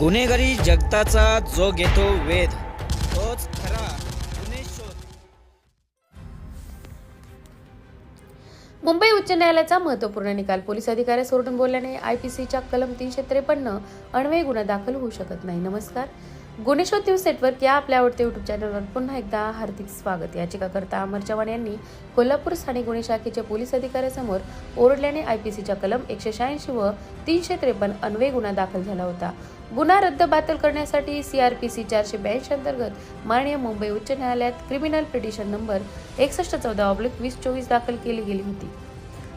गुन्हेगारी जगताचा जो घेतो वेध तोच खरा गुन्हे शोध. मुंबई उच्च न्यायालयाचा महत्त्वपूर्ण निकाल. पोलीस अधिकाऱ्या सोडून बोलल्याने आयपीसीच्या कलम तीनशे त्रेपन्न अन्वय गुन्हा दाखल होऊ शकत नाही. नमस्कार. गुणेश्वर न्यूज नेटवर्क या आपल्या आवडते युट्यूब चॅनलवर पुन्हा एकदा हार्दिक स्वागत. याचिकाकर्ता अमर चव्हाण यांनी कोल्हापूर स्थानिक गुन्हे शाखेच्या पोलीस अधिकाऱ्यासमोर ओरडल्याने आय पी सीच्या कलम एकशे शहाऐंशी व तीनशे त्रेपन्न अन्वय गुन्हा दाखल झाला होता. गुन्हा रद्द बातल करण्यासाठी सीआरपीसी चारशे ब्याऐंशी अंतर्गत माननीय मुंबई उच्च न्यायालयात क्रिमिनल पिटिशन नंबर एकसष्ट चौदा ऑब्लिक वीस चोवीस दाखल केली गेली होती.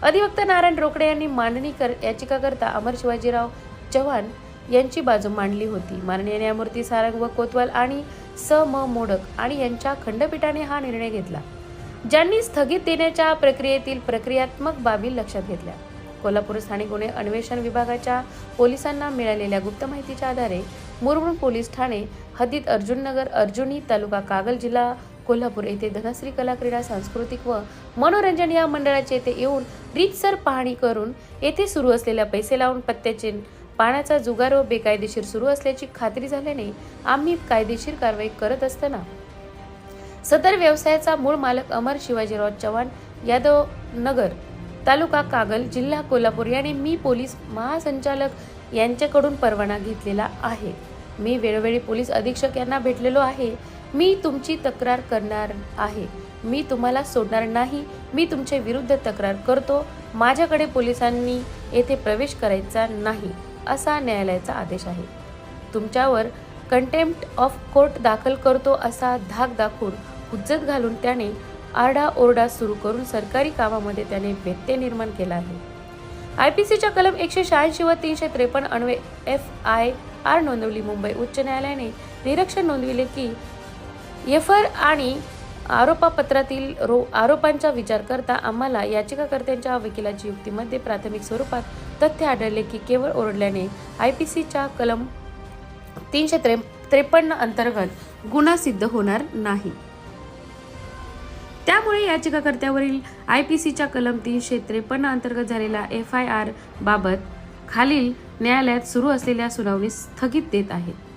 अधिवक्ता नारायण रोकडे यांनी मांडणी कर याचिकाकर्ता अमर शिवाजीराव चव्हाण यांची बाजू मांडली होती. माननीय न्यायमूर्ती सारंग व कोतवाल आणि स म मोडक आणि यांच्या खंडपीठाने हा निर्णय घेतला. ज्यांनी स्थगित देण्याच्या प्रक्रियेतील प्रक्रियात्मक बाबी लक्षात घेतल्या. कोल्हापूर स्थानिक गुन्हे अन्वेषण विभागाच्या पोलिसांना मिळालेल्या गुप्त माहितीच्या आधारे मुरमुर पोलीस ठाणे हद्दीत अर्जुननगर अर्जुनी तालुका कागल जिल्हा कोल्हापूर येथे धनश्री कला क्रीडा सांस्कृतिक व मनोरंजन या मंडळाचे येथे येऊन रीतसर पाहणी करून येथे सुरू असलेल्या पैसे लावून पत्त्याचे पाण्याचा जुगार व बेकायदेशीर सुरू असल्याची खात्री झाल्याने आम्ही कायदेशीर कारवाई करत असताना सदर व्यवसायाचा मूळ मालक अमर शिवाजीराव चव्हाण यादव नगर तालुका कागल जिल्हा कोल्हापूर याने मी पोलीस महासंचालक यांच्याकडून परवाना घेतलेला आहे. मी वेळोवेळी पोलीस अधीक्षक यांना भेटलेलो आहे. मी तुमची तक्रार करणार आहे. मी तुम्हाला सोडणार नाही. मी तुमच्या विरुद्ध तक्रार करतो. माझ्याकडे पोलिसांनी येथे प्रवेश करायचा नाही. असा न्यायालयाचा आदेश आहे. तुमच्यावर कंटेम्प्ट ऑफ कोर्ट दाखल करतो असा धाक दाखवून हुज्जत घालून त्याने आरडाओरडा सुरू करून सरकारी कामामध्ये त्याने व्यत्यय निर्माण केला आहे. आय पी सीच्या कलम एकशे शहाऐंशी व तीनशे त्रेपन्न अण्वे एफ आय आर नोंदवली. मुंबई उच्च न्यायालयाने निरीक्षण नोंदविले की एफ आणि आरोपापत्रातील रो आरोपांचा विचार करता आम्हाला याचिकाकर्त्यांच्या वकिलाची युक्तीमध्ये प्राथमिक स्वरूपात तथ्य आढळले की केवळ ओरडल्याने आय पी सीच्या कलम तीनशे त्रे त्रेपन्न अंतर्गत गुन्हा सिद्ध होणार नाही. त्यामुळे याचिकाकर्त्यावरील आय पी सीच्या कलम तीनशे त्रेपन्न अंतर्गत झालेल्या एफ आय आर बाबत खालील न्यायालयात सुरू असलेल्या सुनावणी स्थगित देत आहेत.